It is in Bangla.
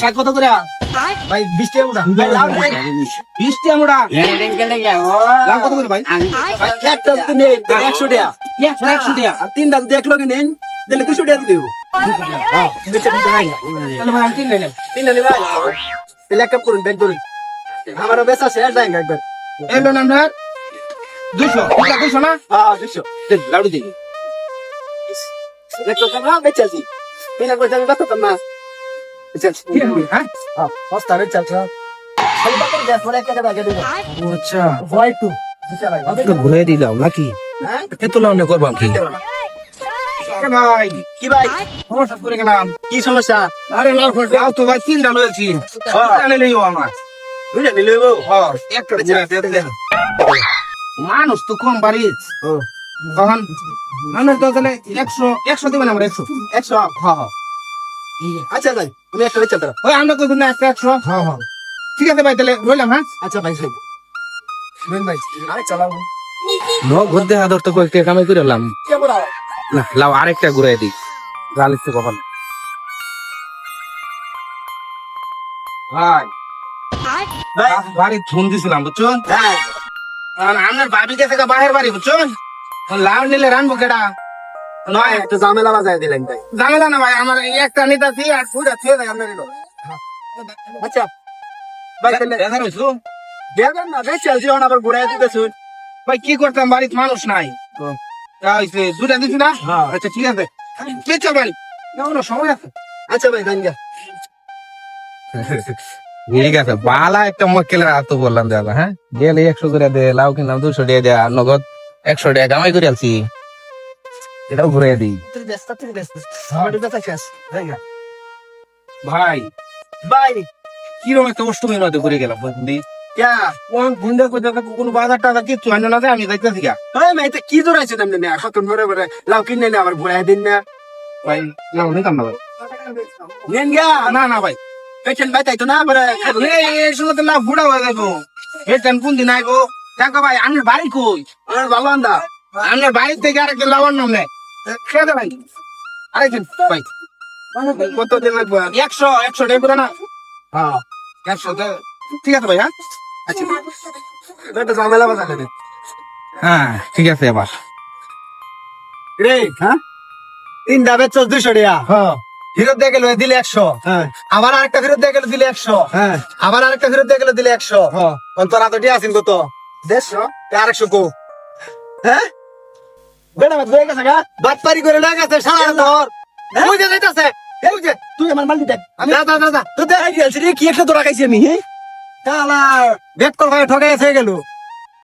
ষাট কত করে ভাই? বিশ টাকা মোটা নাই বিশ টাকা মোটা লাভ কত করে ভাই। একটা তাহলে একশো টাকা। একশো টাকা। আর তিনটা যদি এক লগে নেন তাহলে দুশো টাকা দিতে হবে হ্যাঁ। তাহলে এক কাপ করুন ব্যাগ করুন আমারও বেশ আছে আর যাই একবার এই লোন আপনার? দুশো। দুশো। না? হ্যাঁ দুশো। লাউডি দিন। তিন একবার আমি বাঁচতাম না। ঘুরে দিলাম নাকি? হ্যাঁ? এত লাউনে করবাম কি ভাই? কি ভাই? সমস্যা করে গেলাম। কি সমস্যা? আরে লাউ লাউ তো ভাই তিনটা লয়েছি। তিনটা নিলেই আমার। বুঝে নিলে হ্যাঁ। একটা ঘুরে মানুষ তো কম বাড়ি। তখন তো তাহলে একশো একশো দেবেন আমরা একশো। একশো? হ্যাঁ হ্যাঁ। আচ্ছা ভাই। তুমি একটা বেচা দাও ওই আমরা তো না একটা একশো হ্যাঁ হ্যাঁ। ঠিক আছে ভাই তাহলে রইলাম হ্যাঁ? আচ্ছা ভাই ভাই ভাই। আরে চালাবো ন ঘুরতে হাদর তো কয়েকটা কামাই করে লাম। না লাও আরেকটা ঘুরাই দিই। গালিতে কখন ভাই। ভাই বাড়ি ফোন দিছিলাম বুঝছ? হ্যাঁ। আর আমার ভাবি কে থেকে বাহির বাড়ি বুঝছ? লাউ নিলে রানবো কেডা? নয় একটু ঝামেলা বাজায় দিলেন তাই। ঝামেলা না ভাই আমার এই একটা নিতে আর দেয় আপনার আচ্ছা। ভাই তাহলে দেখা রয়েছো দেখেন না বেশ চলছি আবার ঘুরাই দিতেছুন। ভাই কি করতাম বাড়িতে মানুষ নাই। দুটা দিছি না? আচ্ছা ঠিক আছে। বেচা ভাই না সময় আছে। আচ্ছা ভাই গাঙ্গা ঠিক আছে বালা একটা মক্কেলের বললাম দাদা হ্যাঁ? গেলে একশো করে দে লাউ কিনলাম দুশো টাকা দেয়া নগদ একশো টাকা কামাই করে আলছি এটাও ঘুরে দিই। ভাই। ভাই। কীরকম একটা অষ্টমীর মধ্যে ঘুরে গেলাম কোন বাজার টাজার কিচ্ছু আনে না আমি যাইতেছি গা কি জোড়াইছে তেমনি না? লাউ কিনে নে আবার ঘুরাই দিন না। ভাই লাউ নিতাম না ভাই নেন গা না না ভাই। পেছন ভাই তাই তো না আবার এই সময় তো লাভ বুড়া হয়ে যাব কোন দিন আইবো? দেখো ভাই আমার বাড়ি কই? আমার ভালো আন্দা আমার বাড়ি থেকে আরেকজন লাভার নাম নেই খেয়ে একশো একশো টাকা না? হ্যাঁ একশো ঠিক আছে ভাই হ্যাঁ? আচ্ছা। হ্যাঁ ঠিক আছে এবার। রে হ্যাঁ? তিনটা বেচছ দুশো টাকা। হ্যাঁ। ফেরত দিয়ে গেল, দিলে একশো। হ্যাঁ। আবার আরেকটা ফেরত দিয়ে গেল, দিলে একশো। হ্যাঁ। আবার আরেকটা ফেরত দিয়ে গেল, দিলে একশো। অন্তর আতটি আছেন কত? দেড়শো? আরেকশো কো। হ্যাঁ? বেটা বাদ হয়ে গেছে গা? বাদ পারি করে না গেছে সারা ধর। ওই যাইতাছে? তুই আমার মাল দিতে আমি দাদা দাদা তো কি একটা তোরা খাইছি আমি হ্যাঁ কালা বেট কর ভাই ঠকে এসে গেল।